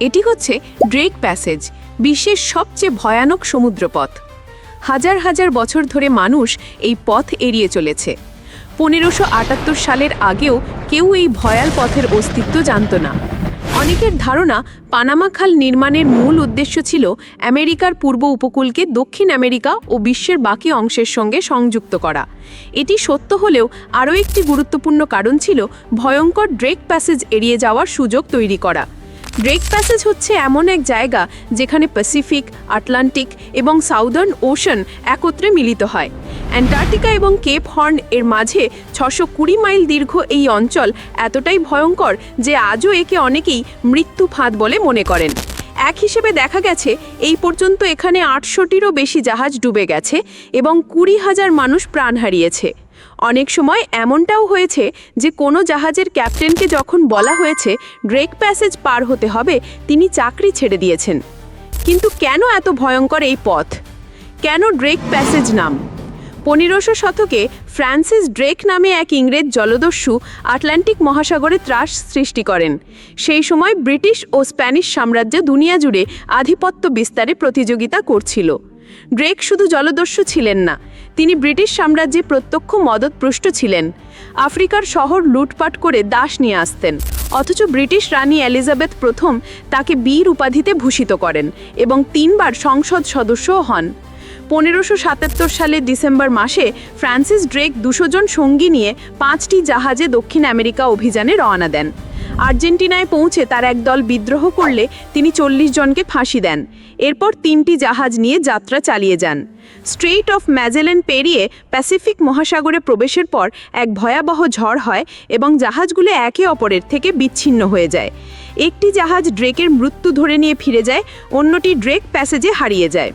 এটি হচ্ছে Drake passage, বিশ্বের সবচেয়ে ভয়ানক সমুদ্রপথ। হাজার হাজার বছর ধরে মানুষ এই পথ এড়িয়ে চলেছে। পনেরোশো আটাত্তর সালের আগেও কেউ এই ভয়াল পথের অস্তিত্ব জানত না। অনেকের ধারণা পানামা খাল নির্মাণের মূল উদ্দেশ্য ছিল আমেরিকার পূর্ব উপকূলকে দক্ষিণ আমেরিকা ও বিশ্বের বাকি অংশের সঙ্গে সংযুক্ত করা। এটি সত্য হলেও আরও একটি গুরুত্বপূর্ণ কারণ ছিল ভয়ঙ্কর ড্রেক প্যাসেজ এড়িয়ে যাওয়ার সুযোগ তৈরি করা। ড্রেক প্যাসেজ হচ্ছে এমন এক জায়গা যেখানে প্যাসিফিক আটলান্টিক এবং সাউদার্ন ওশান একত্রে মিলিত হয়। অ্যান্টার্কটিকা এবং কেপ হর্ন এর মাঝে ছশো কুড়ি মাইল দীর্ঘ এই অঞ্চল এতটাই ভয়ঙ্কর যে আজও একে অনেকেই মৃত্যু ফাঁদ বলে মনে করেন। এক হিসেবে দেখা গেছে, এই পর্যন্ত এখানে আটশোটিরও বেশি জাহাজ ডুবে গেছে এবং কুড়ি হাজার মানুষ প্রাণ হারিয়েছে। অনেক সময় এমনটাও হয়েছে যে কোনো জাহাজের ক্যাপ্টেনকে যখন বলা হয়েছে ড্রেক প্যাসেজ পার হতে হবে, তিনি চাকরি ছেড়ে দিয়েছেন। কিন্তু কেন এত ভয়ঙ্কর এই পথ? কেন ড্রেক প্যাসেজ নাম? পনেরোশো শতকে ফ্রান্সিস ড্রেক নামে এক ইংরেজ জলদস্যু আটলান্টিক মহাসাগরে ত্রাস সৃষ্টি করেন। সেই সময় ব্রিটিশ ও স্প্যানিশ সাম্রাজ্য দুনিয়া জুড়ে আধিপত্য বিস্তারে প্রতিযোগিতা করছিল। ড্রেক শুধু জলদস্যু ছিলেন না তিনি ব্রিটিশ সাম্রাজ্যে প্রত্যক্ষ মদতপৃষ্ট ছিলেন। আফ্রিকার শহর লুটপাট করে দাস নিয়ে আসতেন। অথচ ব্রিটিশ রানী এলিজাবেথ প্রথম তাকে বীর উপাধিতে ভূষিত করেন এবং তিনবার সংসদ সদস্যও হন। পনেরোশো সাতাত্তর সালের ডিসেম্বর মাসে ফ্রান্সিস ড্রেক দুশো জন সঙ্গী নিয়ে পাঁচটি জাহাজে দক্ষিণ আমেরিকা অভিযানে রওনা দেন। আর্জেন্টিনায় পৌঁছে তার একদল বিদ্রোহ করলে তিনি চল্লিশ জনকে ফাঁসি দেন। এরপর তিনটি জাহাজ নিয়ে যাত্রা চালিয়ে যান। স্ট্রেইট অফ ম্যাজেলেন পেরিয়ে প্যাসিফিক মহাসাগরে প্রবেশের পর এক ভয়াবহ ঝড় হয় এবং জাহাজগুলো একে অপরের থেকে বিচ্ছিন্ন হয়ে যায়। একটি জাহাজ ড্রেকের মৃত্যু ধরে নিয়ে ফিরে যায়, অন্যটি ড্রেক প্যাসেজে হারিয়ে যায়।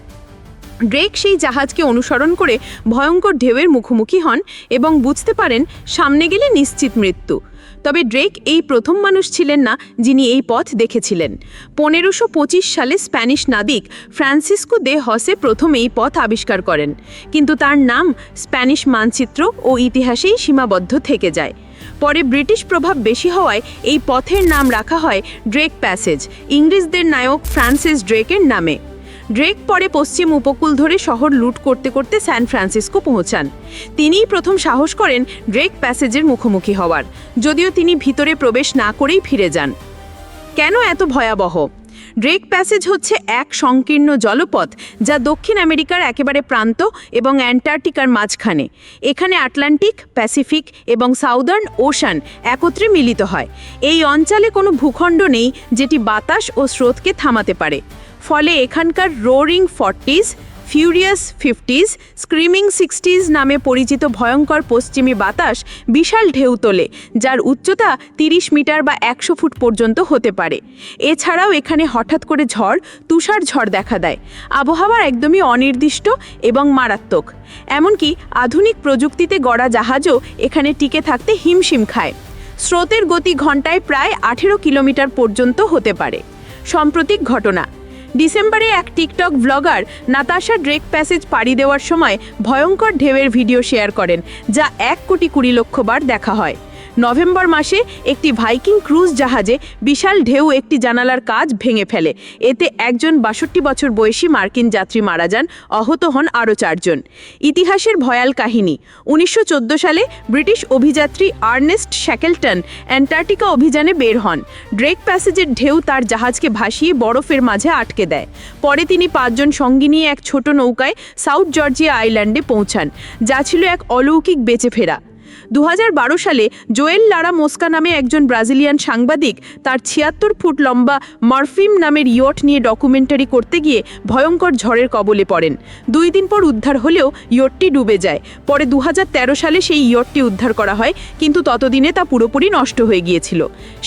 ড্রেক সেই জাহাজকে অনুসরণ করে ভয়ঙ্কর ঢেউয়ের মুখোমুখি হন এবং বুঝতে পারেন সামনে গেলে নিশ্চিত মৃত্যু। তবে ড্রেক এই প্রথম মানুষ ছিলেন না যিনি এই পথ দেখেছিলেন। পনেরোশো পঁচিশ সালে স্প্যানিশ নাবিক ফ্রান্সিসকো দে হসে প্রথম এই পথ আবিষ্কার করেন। কিন্তু তার নাম স্প্যানিশ মানচিত্র ও ইতিহাসেই সীমাবদ্ধ থেকে যায়। পরে ব্রিটিশ প্রভাব বেশি হওয়ায় এই পথের নাম রাখা হয় ড্রেক প্যাসেজ, ইংরেজদের নায়ক ফ্রান্সিস ড্রেকের নামে। ড্রেক পরে পশ্চিম উপকূল ধরে শহর লুট করতে করতে স্যান ফ্রান্সিসকো পৌঁছান। তিনিই প্রথম সাহস করেন ড্রেক প্যাসেজের মুখোমুখি হওয়ার, যদিও তিনি ভিতরে প্রবেশ না করেই ফিরে যান। কেন এত ভয়াবহ? ড্রেক প্যাসেজ হচ্ছে এক সংকীর্ণ জলপথ যা দক্ষিণ আমেরিকার একেবারে প্রান্ত এবং অ্যান্টার্কটিকার মাঝখানে। এখানে আটলান্টিক, প্যাসিফিক এবং সাউদার্ন ওশান একত্রে মিলিত হয়। এই অঞ্চলে কোনো ভূখণ্ড নেই যেটি বাতাস ও স্রোতকে থামাতে পারে। ফলে এখানকার roaring forties furious fifties screaming sixties নামে পরিচিত ভয়ঙ্কর পশ্চিমী বাতাস বিশাল ঢেউ তোলে, যার উচ্চতা ৩০ মিটার বা একশো ফুট পর্যন্ত হতে পারে। এছাড়াও এখানে হঠাৎ করে ঝড়, তুষার ঝড় দেখা দেয়। আবহাওয়া একদমই অনির্দিষ্ট এবং মারাত্মক। এমনকি আধুনিক প্রযুক্তিতে গড়া জাহাজও এখানে টিকে থাকতে হিমশিম খায়। স্রোতের গতি ঘন্টায় প্রায় আঠেরো কিলোমিটার পর্যন্ত হতে পারে। সাম্প্রতিক ঘটনা। ডিসেম্বরে এক TikTok blogger Natasha Drake Passage পাড়ি দেওয়ার সময় ভয়ঙ্কর ঢেউয়ের ভিডিও শেয়ার করেন, যা এক কোটি কুড়ি লক্ষ বার দেখা হয়। নভেম্বর মাসে একটি ভাইকিং ক্রুজ জাহাজে বিশাল ঢেউ একটি জানালার কাজ ভেঙে ফেলে। এতে একজন বাষট্টি বছর বয়সী মার্কিন যাত্রী মারা যান, আহত হন আরও চারজন। ইতিহাসের ভয়াল কাহিনী। উনিশশো চোদ্দ সালে ব্রিটিশ অভিযাত্রী আর্নেস্ট শ্যাকেলটন অ্যান্টার্কটিকা অভিযানে বের হন। ড্রেক প্যাসেজের ঢেউ তার জাহাজকে ভাসিয়ে বরফের মাঝে আটকে দেয়। পরে তিনি পাঁচজন সঙ্গী নিয়ে এক ছোট নৌকায় সাউথ জর্জিয়া আইল্যান্ডে পৌঁছান, যা ছিল এক অলৌকিক বেঁচে ফেরা। দু হাজার বারো সালে জোয়েল লারা মোস্কা নামে একজন ব্রাজিলিয়ান সাংবাদিক তার ছিয়াত্তর ফুট লম্বা মারফিম নামের ইয়ট নিয়ে ডকুমেন্টারি করতে গিয়ে ভয়ঙ্কর ঝড়ের কবলে পড়েন। দুই দিন পর উদ্ধার হলেও ইয়টটি ডুবে যায়। পরে দু হাজার তেরো সালে সেই ইয়টটি উদ্ধার করা হয়, কিন্তু ততদিনে তা পুরোপুরি নষ্ট হয়ে গিয়েছিল।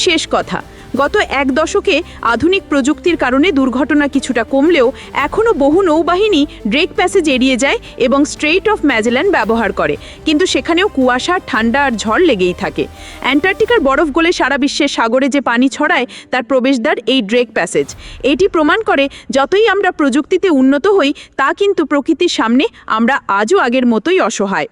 শেষ কথা। গত এক দশকে আধুনিক প্রযুক্তির কারণে দুর্ঘটনা কিছুটা কমলেও এখনও বহু নৌবাহিনী ড্রেক প্যাসেজ এড়িয়ে যায় এবং স্ট্রেইট অফ ম্যাজেল্যান্ড ব্যবহার করে। কিন্তু সেখানেও কুয়াশা, ঠান্ডা আর ঝড় লেগেই থাকে। অ্যান্টার্কটিকার বরফ গলে সারা বিশ্বের সাগরে যে পানি ছড়ায়, তার প্রবেশদ্বার এই ড্রেক প্যাসেজ। এটি প্রমাণ করে যতই আমরা প্রযুক্তিতে উন্নত হই, তা কিন্তু প্রকৃতির সামনে আমরা আজও আগের মতোই অসহায়।